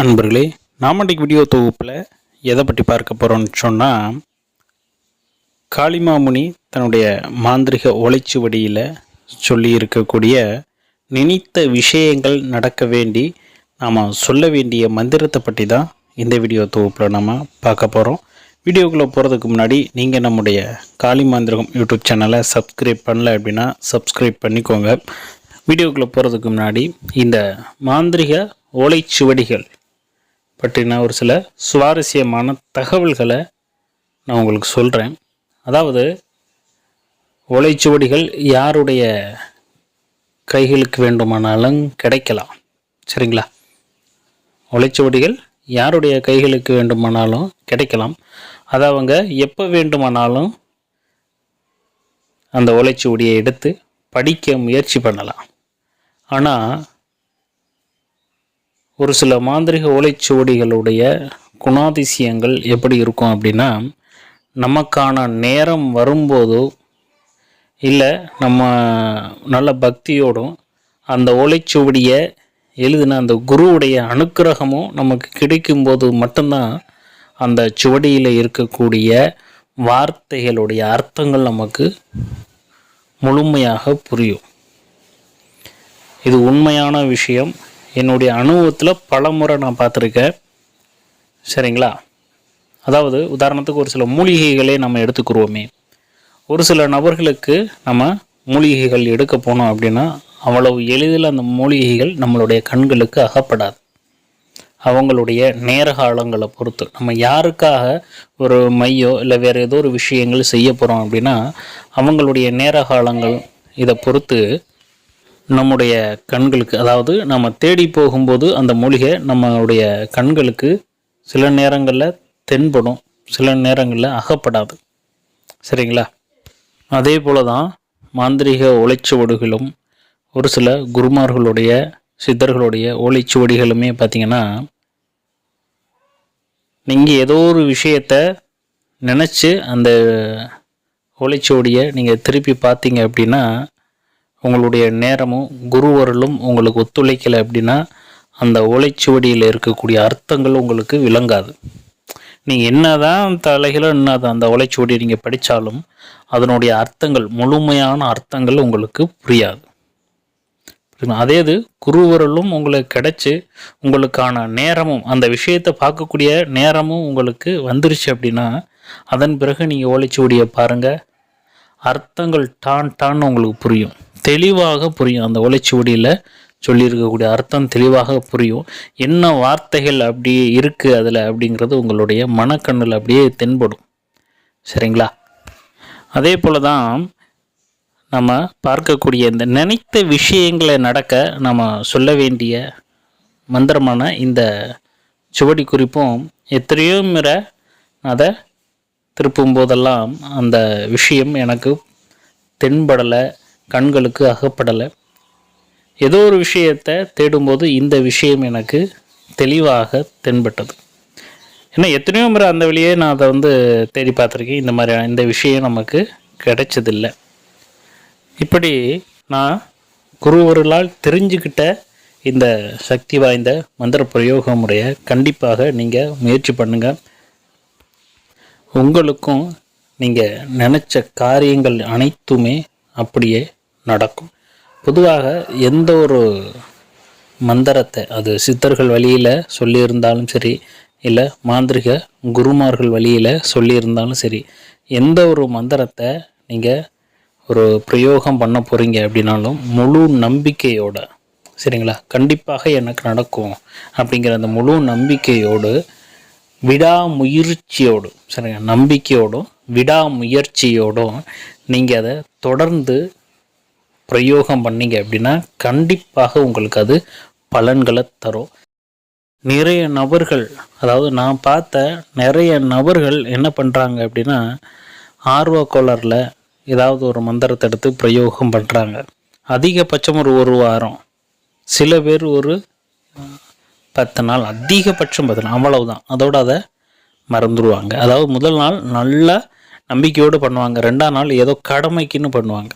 அன்பர்களே நாமண்டிக் வீடியோ தொகுப்பில் எதை பற்றி பார்க்க போகிறோம்னு சொன்னால் காளிமாமுனி தன்னுடைய மாந்திரிக ஒலைச்சுவடியில் சொல்லி இருக்கக்கூடிய நினைத்த விஷயங்கள் நடக்க வேண்டி நாம் சொல்ல வேண்டிய மந்திரத்தை பற்றி தான் இந்த வீடியோ தொகுப்பில் நம்ம பார்க்க போகிறோம் வீடியோக்குள்ளே போகிறதுக்கு முன்னாடி நீங்கள் நம்முடைய காளி மாந்திரகம் யூடியூப் சேனலை சப்ஸ்கிரைப் பண்ணல அப்படின்னா சப்ஸ்கிரைப் பண்ணிக்கோங்க. வீடியோக்குள்ளே போகிறதுக்கு முன்னாடி இந்த மாந்திரிக ஓலைச்சுவடிகள் பற்றின ஒரு சில சுவாரஸ்யமான தகவல்களை நான் உங்களுக்கு சொல்கிறேன் அதாவது ஒலைச்சுவடிகள் யாருடைய கைகளுக்கு வேண்டுமானாலும் கிடைக்கலாம். சரிங்களா? ஒலைச்சுவடிகள் யாருடைய கைகளுக்கு வேண்டுமானாலும் கிடைக்கலாம். அதை அவங்க எப்போ வேண்டுமானாலும் அந்த ஒலைச்சுவடியை எடுத்து படிக்க முயற்சி பண்ணலாம். ஆனால் ஒரு சில மாந்திரிக ஓலைச்சுவடிகளுடைய குணாதிசயங்கள் எப்படி இருக்கும் அப்படின்னா நமக்கான நேரம் வரும்போதோ இல்லை நம்ம நல்ல பக்தியோடும் அந்த ஓலைச்சுவடியை எழுதின அந்த குருவுடைய அனுக்கிரகமும் நமக்கு கிடைக்கும்போது மட்டும்தான் அந்த சுவடியில் இருக்கக்கூடிய வார்த்தைகளுடைய அர்த்தங்கள் நமக்கு முழுமையாக புரியும். இது உண்மையான விஷயம். என்னுடைய அனுபவத்தில் பல முறை நான் பார்த்துருக்கேன். சரிங்களா? அதாவது உதாரணத்துக்கு ஒரு சில மூலிகைகளே நம்ம எடுத்துக்கிறோமே ஒரு சில நபர்களுக்கு நம்ம மூலிகைகள் எடுக்க போனோம் அப்படின்னா அவ்வளவு எளிதில் அந்த மூலிகைகள் நம்மளுடைய கண்களுக்கு அகப்படாது. அவங்களுடைய நேர காலங்களை பொறுத்து. நம்ம யாருக்காக ஒரு மையோ இல்லை வேறு ஏதோ ஒரு விஷயங்கள் செய்ய போகிறோம் அப்படின்னா அவங்களுடைய நேர காலங்கள் இதை பொறுத்து நம்முடைய கண்களுக்கு அதாவது நம்ம தேடி போகும்போது அந்த மூலிகை நம்மளுடைய கண்களுக்கு சில நேரங்களில் தென்படும் சில நேரங்களில் அகப்படாது. சரிங்களா? அதே போல தான் மாந்திரிக ஓலைச்சுவடுகளும் ஒரு சில குருமார்களுடைய சித்தர்களுடைய ஓலைச்சுவடிகளுமே பார்த்திங்கன்னா நீங்கள் ஏதோ ஒரு விஷயத்த நினச்சி அந்த ஓலைச்சுவடியை நீங்கள் திருப்பி பார்த்தீங்க அப்படின்னா உங்களுடைய நேரமும் குருவருளும் உங்களுக்கு ஒத்துழைக்கலை அப்படின்னா அந்த ஓலைச்சுவடியில் இருக்கக்கூடிய அர்த்தங்கள் உங்களுக்கு விளங்காது. நீங்கள் என்ன தான் தலைகளோ என்ன அந்த ஓலைச்சுவடி நீங்கள் படித்தாலும் அதனுடைய அர்த்தங்கள் முழுமையான அர்த்தங்கள் உங்களுக்கு புரியாது. அதே இது குருவருளும் உங்களுக்கு கிடைச்சி உங்களுக்கான நேரமும் அந்த விஷயத்தை பார்க்கக்கூடிய நேரமும் உங்களுக்கு வந்துருச்சு அப்படின்னா அதன் பிறகு நீங்கள் ஓலைச்சுவடியை பாருங்கள் அர்த்தங்கள் டான் டான்னு உங்களுக்கு புரியும். தெளிவாக புரியும். அந்த ஒலைச்சுவடியில் சொல்லியிருக்கக்கூடிய அர்த்தம் தெளிவாக புரியும். என்ன வார்த்தைகள் அப்படியே இருக்குது அதில் அப்படிங்கிறது உங்களுடைய மனக்கண்ணில் அப்படியே தென்படும். சரிங்களா? அதே போல் தான் நம்ம பார்க்கக்கூடிய இந்த நினைத்த விஷயங்களை நடக்க நம்ம சொல்ல வேண்டிய மந்திரமான இந்த சுவடி குறிப்பும் எத்தனையோ முறை அதை திருப்பும் போதெல்லாம் அந்த விஷயம் எனக்கு தென்படலை. கண்களுக்கு அகப்படலை. ஏதோ ஒரு விஷயத்தை தேடும்போது இந்த விஷயம் எனக்கு தெளிவாக தென்பட்டது. ஏன்னா எத்தனையோ முறை அந்த வழியே நான் அதை வந்து தேடி பார்த்துருக்கேன். இந்த மாதிரி இந்த விஷயம் நமக்கு கிடைச்சதில்லை. இப்படி நான் குருவர்களால் தெரிஞ்சுக்கிட்ட இந்த சக்தி வாய்ந்த மந்திர பிரயோக முறையை கண்டிப்பாக நீங்கள் முயற்சி பண்ணுங்கள் உங்களுக்கும் நீங்கள் நினச்ச காரியங்கள் அனைத்துமே அப்படியே நடக்கும். பொதுவாக எந்த ஒரு மந்திரத்தை அது சித்தர்கள் வழியில் சொல்லியிருந்தாலும் சரி இல்லை மாந்திரிக குருமார்கள் வழியில் சொல்லியிருந்தாலும் சரி எந்த ஒரு மந்திரத்தை நீங்கள் ஒரு பிரயோகம் பண்ண போகிறீங்க அப்படின்னாலும் முழு நம்பிக்கையோட சரிங்களா? கண்டிப்பாக எனக்கு நடக்கும் அப்படிங்கிற அந்த முழு நம்பிக்கையோடு விடாமுயற்சியோடு சரிங்க நம்பிக்கையோடும் விடாமுயற்சியோடும் நீங்கள் அதை தொடர்ந்து பிரயோகம் பண்ணீங்க அப்படின்னா கண்டிப்பாக உங்களுக்கு அது பலன்களை தரும். நிறைய நபர்கள் அதாவது நான் பார்த்த நிறைய நபர்கள் என்ன பண்ணுறாங்க அப்படின்னா ஆர்வ கோளரில் ஏதாவது ஒரு மந்திரத்தை எடுத்து பிரயோகம் பண்ணுறாங்க அதிகபட்சம் ஒரு ஒரு வாரம். சில பேர் ஒரு பத்து நாள் அதிகபட்சம் பத்து நாள் அவ்வளவுதான். அதோடு அதை மறந்துடுவாங்க அதாவது முதல் நாள் நல்லா நம்பிக்கையோடு பண்ணுவாங்க. ரெண்டாம் நாள் ஏதோ கடமைக்குன்னு பண்ணுவாங்க.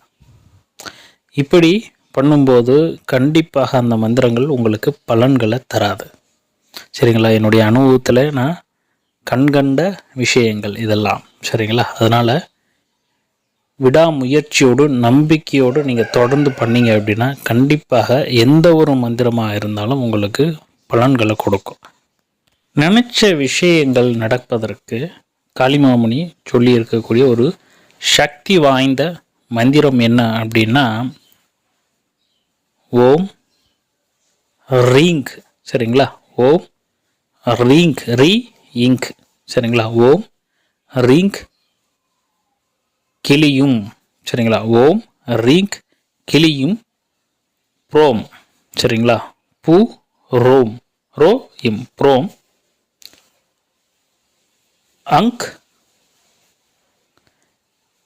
இப்படி பண்ணும்போது கண்டிப்பாக அந்த மந்திரங்கள் உங்களுக்கு பலன்களை தராது. சரிங்களா? என்னுடைய அனுபவத்தில் நான் கண்கண்ட விஷயங்கள் இதெல்லாம். சரிங்களா? அதனால் விடாமுயற்சியோடு நம்பிக்கையோடு நீங்கள் தொடர்ந்து பண்ணீங்க அப்படின்னா கண்டிப்பாக எந்த ஒரு மந்திரமாக இருந்தாலும் உங்களுக்கு பலன்களை கொடுக்கும். நினச்ச விஷயங்கள் நடப்பதற்கு காளிமாமணி சொல்லி இருக்கக்கூடிய ஒரு சக்தி வாய்ந்த மந்திரம் என்ன அப்படின்னா ஓம் ரீங்க். சரிங்களா? ஓம் ரீங்க். ரீ இங்க். சரிங்களா? ஓம் ரீங்க் கிளியும். சரிங்களா? ஓம் ரீங்க் கிளியும். ப்ரோம். சரிங்களா? பூ ரோம். ரோ இம். ப்ரோம். அங்க்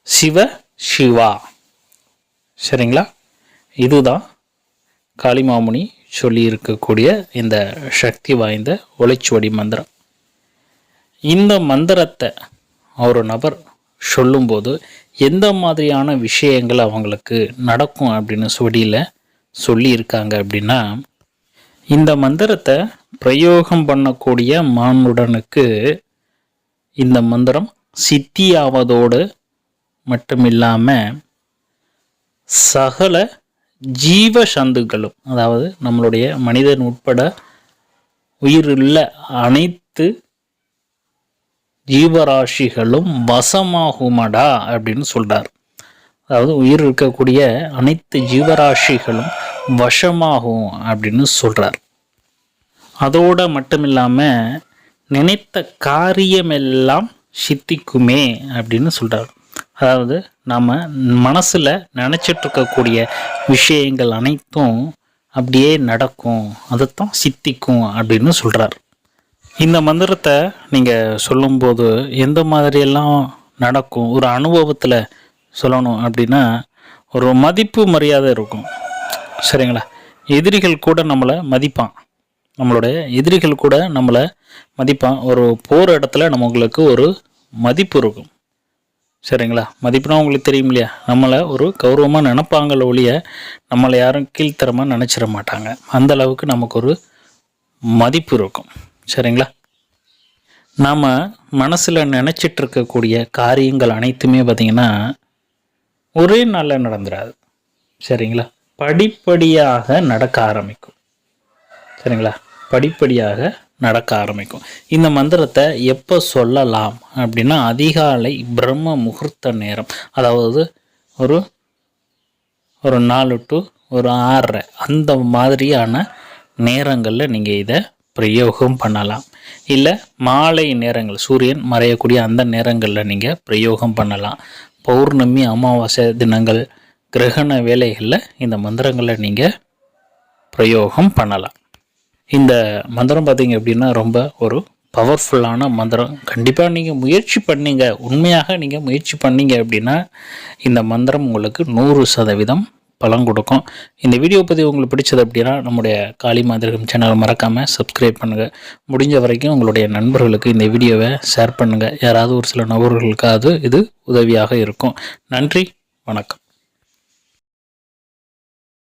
சிவ சிவா. சரிங்களா? இதுதான் காளிமாமுனி சொல்லியிருக்கக்கூடிய இந்த சக்தி வாய்ந்த ஒளிச்சுவடி மந்திரம். இந்த மந்திரத்தை ஒரு நபர் சொல்லும்போது எந்த மாதிரியான விஷயங்கள் அவங்களுக்கு நடக்கும் அப்படின்னு சொல்லியில் சொல்லியிருக்காங்க அப்படின்னா இந்த மந்திரத்தை பிரயோகம் பண்ணக்கூடிய மானுடனுக்கு இந்த மந்திரம் சித்தியாவதோடு மட்டும் இல்லாமல் சகல ஜீவ சந்துக்களும் அதாவது நம்மளுடைய மனிதன் உட்பட உயிருள்ள அனைத்து ஜீவராசிகளும் வசமாகுமடா அப்படின்னு சொல்கிறார் அதாவது உயிர் இருக்கக்கூடிய அனைத்து ஜீவராசிகளும் வசமாகும் அப்படின்னு சொல்கிறார் அதோடு மட்டும் இல்லாமல் நினைத்த காரியமெல்லாம் சித்திக்குமே அப்படின்னு சொல்கிறார் அதாவது நாம் மனசில் நினச்சிட்ருக்கக்கூடிய விஷயங்கள் அனைத்தும் அப்படியே நடக்கும். அதைத்தான் சித்திக்கும் அப்படின்னு சொல்கிறார் இந்த மந்திரத்தை நீங்கள் சொல்லும்போது எந்த மாதிரியெல்லாம் நடக்கும்? ஒரு அனுபவத்தில் சொல்லணும் அப்படின்னா ஒரு மதிப்பு மரியாதை இருக்கும். சரிங்களா? எதிரிகள் கூட நம்மளை மதிப்பான். நம்மளுடைய எதிரிகள் கூட நம்மளை மதிப்பான். ஒரு போகிற இடத்துல நம்மளுக்கு ஒரு மதிப்பு இருக்கும். சரிங்களா? மதிப்புனா உங்களுக்கு தெரியும் இல்லையா? நம்மளை ஒரு கௌரவமாக நினப்பாங்கள ஒழிய நம்மளை யாரும் கீழ்த்தரமாக நினச்சிட மாட்டாங்க. அந்த அளவுக்கு நமக்கு ஒரு மதிப்பு இருக்கும். சரிங்களா? நாம் மனசில் நினச்சிட்டு இருக்கக்கூடிய காரியங்கள் அனைத்துமே பார்த்திங்கன்னா ஒரே நாளில் நடந்துடாது சரிங்களா? படிப்படியாக நடக்க ஆரம்பிக்கும். சரிங்களா? படிப்படியாக நடக்க ஆரம்பிக்கும். இந்த மந்திரத்தை எப்போ சொல்லலாம் அப்படின்னா அதிகாலை பிரம்ம முகூர்த்த நேரம். அதாவது ஒரு ஒரு நாலு டு ஒரு ஆறரை. அந்த மாதிரியான நேரங்களில் நீங்கள் இதை பிரயோகம் பண்ணலாம். இல்லை மாலை நேரங்கள் சூரியன் மறையக்கூடிய அந்த நேரங்களில் நீங்கள் பிரயோகம் பண்ணலாம். பௌர்ணமி அமாவாசை தினங்கள் கிரகண வேலைகளில் இந்த மந்திரங்களை நீங்கள் பிரயோகம் பண்ணலாம். இந்த மந்திரம் பார்த்தீங்க அப்படின்னா ரொம்ப ஒரு பவர்ஃபுல்லான மந்திரம். கண்டிப்பாக நீங்கள் முயற்சி பண்ணீங்க. உண்மையாக நீங்கள் முயற்சி பண்ணீங்க அப்படின்னா இந்த மந்திரம் உங்களுக்கு நூறு சதவீதம் பலன் கொடுக்கும். இந்த வீடியோ பதிவு உங்களுக்கு பிடிச்சது அப்படின்னா நம்முடைய காளி மாதிரிகம் சேனல் மறக்காமல் சப்ஸ்கிரைப் பண்ணுங்கள் முடிஞ்ச வரைக்கும் உங்களுடைய நண்பர்களுக்கு இந்த வீடியோவை ஷேர் பண்ணுங்கள் யாராவது ஒரு சில நபர்களுக்காவது இது உதவியாக இருக்கும். நன்றி. வணக்கம்.